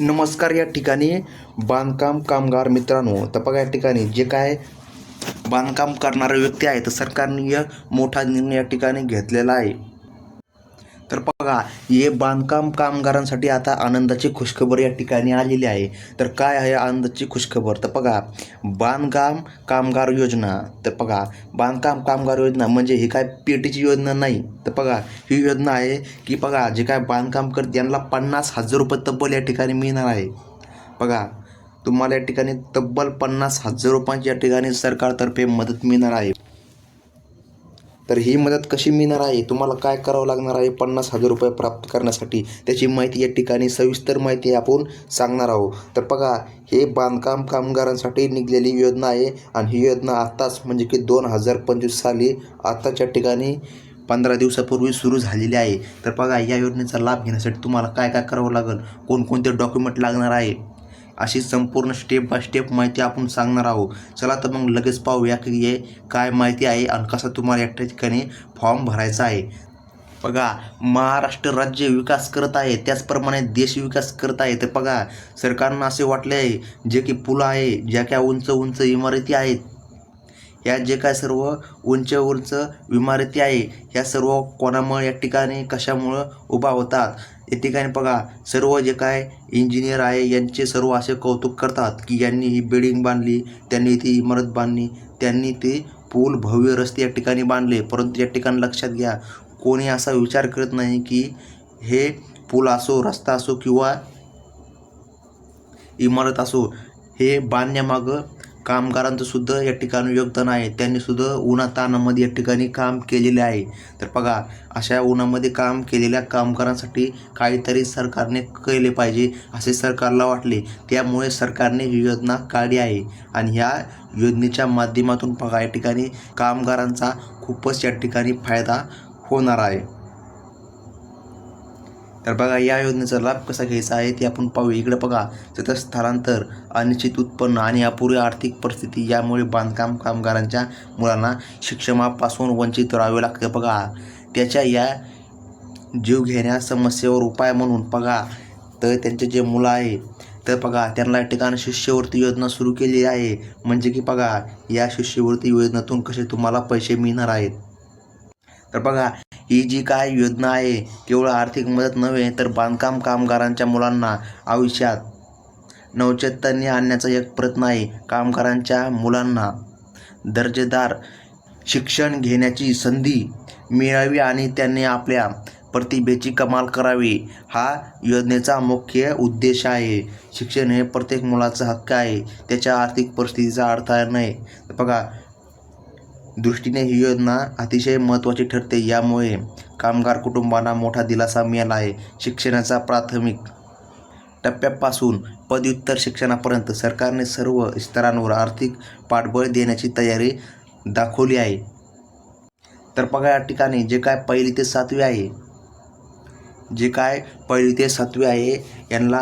नमस्कार या ठिकाणी बांधकाम कामगार मित्रांनो. तर बघा या ठिकाणी जे काय बांधकाम करणारे व्यक्ती आहे तर सरकारने मोठा निर्णय या ठिकाणी घेतलेला आहे. तर बघा हे बांधकाम कामगारांसाठी आता आनंदाची खुशखबर या ठिकाणी आलेली आहे. तर काय आहे आनंदाची खुशखबर? तर बघा बांधकाम कामगार योजना. तर बघा बांधकाम कामगार योजना म्हणजे ही काय पेटीची योजना नाही. तर बघा ही योजना आहे की बघा जे काय बांधकाम करते यांना पन्नास हजार रुपये तब्बल या ठिकाणी मिळणार आहे. बघा तुम्हाला या ठिकाणी तब्बल पन्नास हजार रुपयांची या ठिकाणी सरकारतर्फे मदत मिळणार आहे. तर ही मदत कशी मिळणार आहे? तुम्हाला काय करावं लागणार आहे? पन्नास हजार रुपये प्राप्त करण्यासाठी त्याची माहिती या ठिकाणी सविस्तर माहिती आपण सांगणार आहोत. तर बघा हे बांधकाम कामगारांसाठी निघलेली योजना आहे आणि ही योजना आत्ताच म्हणजे की दोन हजार पंचवीस साली आत्ताच्या ठिकाणी पंधरा दिवसापूर्वी सुरू झालेली आहे. तर बघा या योजनेचा लाभ घेण्यासाठी तुम्हाला काय काय करावं लागेल? कोणकोणते डॉक्युमेंट लागणार आहे? अशी संपूर्ण स्टेप बाय स्टेप माहिती आपण सांगणार आहोत. चला तर मग लगेच पाहूया की हे काय माहिती आहे आणि कसा तुम्हाला या ठिकाणी फॉर्म भरायचा आहे. बघा महाराष्ट्र राज्य विकास करत आहे. त्याचप्रमाणे देश विकास करत आहे. तर बघा सरकारनं असे वाटले आहे जे की पुलं आहे ज्या काय उंच उंच इमारती आहेत या जे काय सर्व उंच उंच इमारती आहे ह्या सर्व कोणामुळे या ठिकाणी कशामुळं उभा होतात? या ठिकाणी बघा सर्व जे काय इंजिनियर आहे यांचे सर्व असे कौतुक करतात की यांनी ही बिल्डिंग बांधली त्यांनी ती इमारत बांधली त्यांनी ते पूल भव्य रस्ते या ठिकाणी बांधले. परंतु या ठिकाणी लक्षात घ्या कोणी असा विचार करत नाही की हे पूल असो रस्ता असो किंवा इमारत असो हे बांधण्यामागं कामगारांचं सुद्धा या ठिकाणी योगदान आहे. त्यांनी सुद्धा उन्हातानामध्ये या ठिकाणी काम केलेले आहे. तर बघा अशा उन्हामध्ये काम केलेल्या कामगारांसाठी काहीतरी सरकारने केले पाहिजे असे सरकारला वाटले. त्यामुळे सरकारने ही योजना काढली आहे. आणि ह्या योजनेच्या माध्यमातून बघा या ठिकाणी कामगारांचा खूपच या ठिकाणी फायदा होणार आहे. तर बघा या योजनेचा लाभ कसा घ्यायचा आहे ते आपण पाहू इकडे बघा सतत स्थलांतर अनिश्चित उत्पन्न आणि अपुरी आर्थिक परिस्थिती यामुळे बांधकाम कामगारांच्या मुलांना शिक्षणापासून वंचित राहावे लागते बघा. त्याच्या या जीव घेण्या समस्येवर उपाय म्हणून बघा तर त्यांचे जे मुलं आहे तर बघा त्यांना ठिकाण शिष्यवृत्ती योजना सुरू केली आहे. म्हणजे की बघा या शिष्यवृत्ती योजनेतून कसे तुम्हाला पैसे मिळणार आहेत? तर बघा ही जी काय योजना आहे केवळ आर्थिक मदत नव्हे तर बांधकाम कामगारांच्या मुलांना आयुष्यात नवचैतन्य आणण्याचा एक प्रयत्न आहे. कामगारांच्या मुलांना दर्जेदार शिक्षण घेण्याची संधी मिळावी आणि त्यांनी आपल्या प्रतिभेची कमाल करावी हा योजनेचा मुख्य उद्देश आहे. शिक्षण हे प्रत्येक मुलाचा हक्क आहे त्याच्या आर्थिक परिस्थितीचा अडथळा नाही. बघा दृष्टीने ही योजना अतिशय महत्त्वाची ठरते. यामुळे कामगार कुटुंबांना मोठा दिलासा मिळाला आहे. शिक्षणाचा प्राथमिक टप्प्यापासून पदव्युत्तर शिक्षणापर्यंत सरकारने सर्व स्तरांवर आर्थिक पाठबळ देण्याची तयारी दाखवली आहे. तर बघा या ठिकाणी जे काय पहिली ते सातवी आहे. जे काय पहिली ते सातवी आहे यांना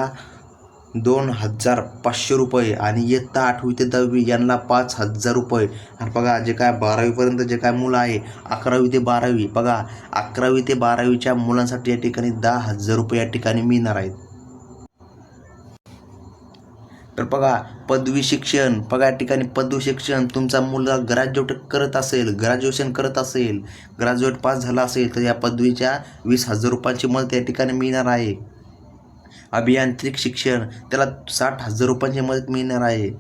दोन हजार पाचशे रुपये आणि इयत्ता आठवी ते दहावी यांना पाच हजार रुपये. आणि बघा जे काय बारावीपर्यंत जे काय मुलं आहे अकरावी ते बारावी बघा अकरावी ते बारावीच्या मुलांसाठी या ठिकाणी दहा हजार रुपये या ठिकाणी मिळणार आहेत. तर बघा पदवी शिक्षण बघा या ठिकाणी पदवी शिक्षण तुमचा मुलगा ग्रॅज्युएट करत असेल ग्रॅज्युएशन करत असेल ग्रॅज्युएट पास झाला असेल तर या पदवीच्या वीस हजार रुपयांची मदत या ठिकाणी मिळणार आहे. अभियांत्रिक शिक्षण. त्याला साठ हजार रुपयांची मदत मिळणार आहे.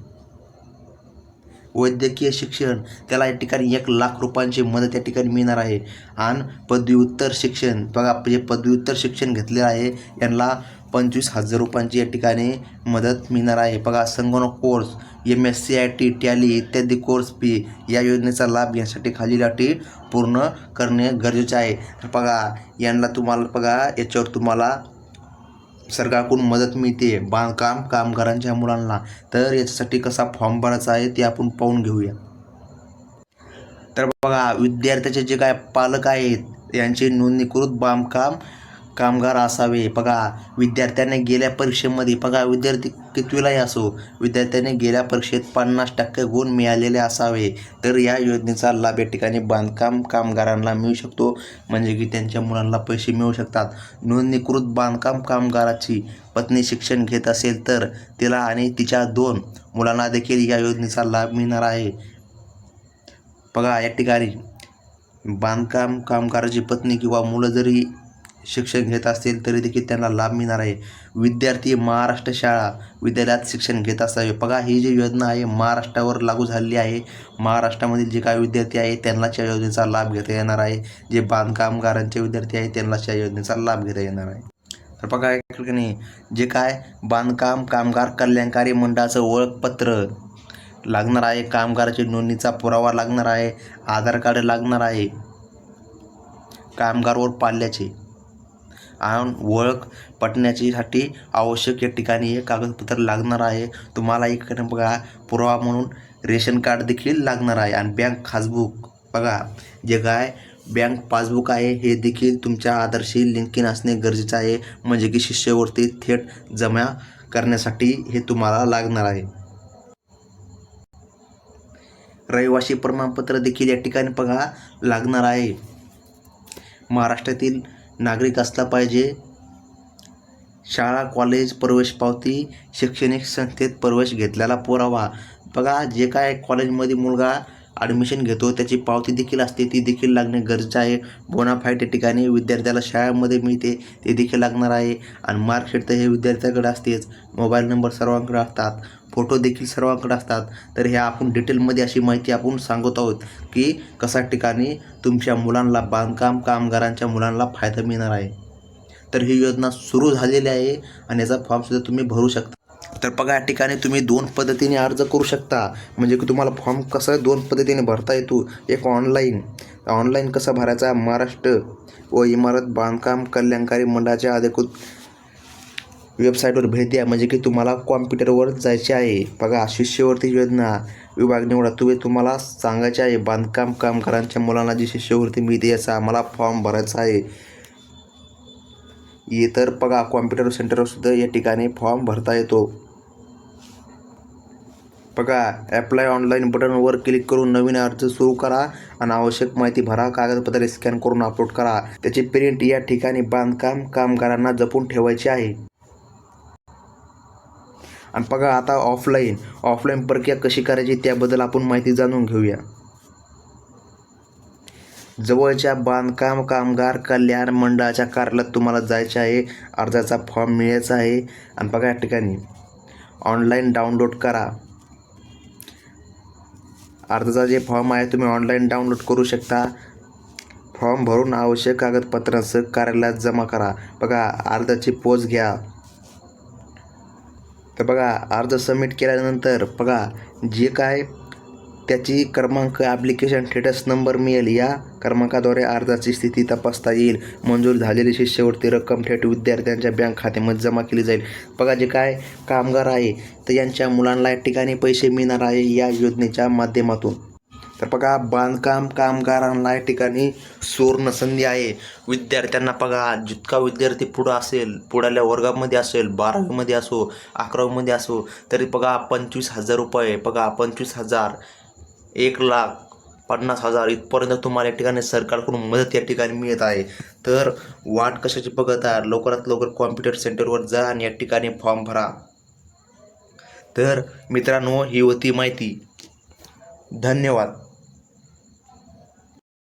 वैद्यकीय शिक्षण. त्याला या ठिकाणी एक लाख रुपयांची मदत या ठिकाणी मिळणार आहे. आणि पदव्युत्तर शिक्षण. बघा जे पदव्युत्तर शिक्षण घेतलेलं आहे यांना पंचवीस हजार रुपयांची या ठिकाणी मदत मिळणार आहे. बघा संगणक course M S C I T Tally इत्यादी कोर्स फी या योजनेचा लाभ घेण्यासाठी खालील अटी पूर्ण करणे गरजेचे आहे. बघा यांना तुम्हाला बघा याच्यावर तुम्हाला सरकारकडून मदत मिळते. बांधकाम कामगारांच्या मुलांना. तर याच्यासाठी कसा फॉर्म भरायचा आहे ते आपण पाहून घेऊया. तर बघा विद्यार्थ्याचे जे काय पालक आहेत यांची नोंदणीकृत बांधकाम कामगार असावे. बघा विद्यार्थ्याने गेल्या परीक्षेमध्ये बघा विद्यार्थी कितवीलाही असो विद्यार्थ्याने गेल्या परीक्षेत पन्नास टक्के गुण मिळालेले असावे. तर या योजनेचा लाभ या ठिकाणी बांधकाम कामगारांना मिळू शकतो. म्हणजे की त्यांच्या मुलांना पैसे मिळू शकतात. नोंदणीकृत बांधकाम कामगाराची पत्नी शिक्षण घेत असेल तर तिला आणि तिच्या दोन मुलांना देखील या योजनेचा लाभ मिळणार आहे. बघा या ठिकाणी बांधकाम कामगाराची पत्नी किंवा मुलं जरी शिक्षण घेत असतील तरी देखील त्यांना लाभ मिळणार आहे. विद्यार्थी महाराष्ट्र शाळा विद्यालयात शिक्षण घेत असावे. बघा ही जी योजना आहे महाराष्ट्रावर लागू झालेली आहे. महाराष्ट्रामधील जे काही विद्यार्थी आहे त्यांनाच या योजनेचा लाभ घेता येणार आहे. जे बांधकामगारांचे विद्यार्थी आहेत त्यांनाच या योजनेचा लाभ घेता येणार आहे. तर बघा या ठिकाणी जे काय बांधकाम कामगार कल्याणकारी मंडळाचं ओळखपत्र लागणार आहे कामगाराची नोंदणीचा पुरावा लागणार आहे आधार कार्ड लागणार आहे कामगारवर पाल्याचे. आणि ओळख पटण्याच्यासाठी आवश्यक या ठिकाणी हे कागदपत्र लागणार आहे. तुम्हाला इकडे बघा पुरावा म्हणून रेशन कार्ड देखील लागणार आहे. आणि बँक खासबुक बघा जे काय बँक पासबुक आहे हे देखील तुमच्या आधारशी लिंकिन असणे गरजेचं आहे. म्हणजे की शिष्यवृत्ती थेट जमा करण्यासाठी हे तुम्हाला लागणार आहे. रहिवासी प्रमाणपत्र देखील या ठिकाणी बघा लागणार आहे. महाराष्ट्रातील नागरिक असला पाहिजे. शाळा कॉलेज प्रवेश पावती शैक्षणिक संस्थेत प्रवेश घेतलेला पुरावा. बघा जे काय कॉलेजमध्ये मुलगा ॲडमिशन घेतो. त्याची पावती देखील असते. ती देखील लागणे गरजेचं आहे. बोनाफाईट या ठिकाणी विद्यार्थ्याला शाळेमध्ये मिळते. ते देखील लागणार आहे. आणि मार्कशीट तर हे विद्यार्थ्याकडे असतेच. मोबाईल नंबर सर्वांकडे असतात. फोटो देखील सर्वांकडे असतात. तर हे आपण डिटेलमध्ये अशी माहिती आपण सांगत आहोत की कशा ठिकाणी तुमच्या मुलांना बांधकाम कामगारांच्या मुलांना फायदा मिळणार आहे. तर ही योजना सुरू झालेली आहे. आणि याचा फॉर्मसुद्धा तुम्ही भरू शकता. तर बघा या ठिकाणी तुम्ही दोन पद्धतीने अर्ज करू शकता. म्हणजे की तुम्हाला फॉर्म कसं दोन पद्धतीने भरता येतो. एक ऑनलाईन ऑनलाईन कसा भरायचा? महाराष्ट्र व इमारत बांधकाम कल्याणकारी मंडळाच्या अधिकृत वेबसाईटवर भेट द्या. म्हणजे की तुम्हाला कॉम्प्युटरवर जायचे आहे. बघा शिष्यवृत्ती योजना विभाग निवडा. तुम्ही तुम्हाला सांगायचे आहे बांधकाम कामगारांच्या मुलांना जी शिष्यवृत्ती मिळते याचा आम्हाला फॉर्म भरायचा आहे. इतर बघा कॉम्प्युटर सेंटरसुद्धा या ठिकाणी फॉर्म भरता येतो. बघा ॲप्लाय ऑनलाईन बटनवर क्लिक करून नवीन अर्ज सुरू करा आणि आवश्यक माहिती भरा कागदपत्रे स्कॅन करून अपलोड करा. त्याची प्रिंट या ठिकाणी बांधकाम कामगारांना जपून ठेवायची आहे. आणि बघा आता ऑफलाईन ऑफलाईन प्रक्रिया कशी करायची त्याबद्दल आपण माहिती जाणून घेऊया. जवळच्या बांधकाम कामगार कल्याण मंडळाच्या कार्यालयात तुम्हाला जायचे आहे. अर्जाचा फॉर्म मिळायचा आहे. आणि बघा या ठिकाणी ऑनलाईन डाउनलोड करा. अर्जाचा जे फॉर्म आहे तुम्ही ऑनलाईन डाउनलोड करू शकता. फॉर्म भरून आवश्यक कागदपत्रांसह कार्यालयात जमा करा. बघा अर्जाची पोच घ्या. तर बघा अर्ज सबमिट केल्यानंतर बघा जे काय त्याची क्रमांक ॲप्लिकेशन स्टेटस नंबर मिळेल. या क्रमांकाद्वारे अर्जाची स्थिती तपासता येईल. मंजूर झालेली शिष्यवृत्ती रक्कम थेट विद्यार्थ्यांच्या बँक खात्यामध्ये जमा केली जाईल. बघा जे काय कामगार आहे तर यांच्या मुलांना या ठिकाणी पैसे मिळणार आहे या योजनेच्या माध्यमातून. तर बघा बांधकाम कामगारांना या ठिकाणी सुवर्णसंधी आहे. विद्यार्थ्यांना बघा जितका विद्यार्थी पुढं असेल पुढाल्या वर्गामध्ये असेल बारावीमध्ये असो अकरावीमध्ये असो तरी बघा पंचवीस हजार रुपये. बघा पंचवीस हजार एक लाख पन्नास हजार इथपर्यंत तुम्हाला या ठिकाणी सरकारकडून मदत या ठिकाणी मिळत आहे. तर वाट कशाची बघत आहे लवकरात लवकर कॉम्प्युटर सेंटरवर जा आणि या ठिकाणी फॉर्म भरा. तर मित्रांनो ही होती माहिती. धन्यवाद.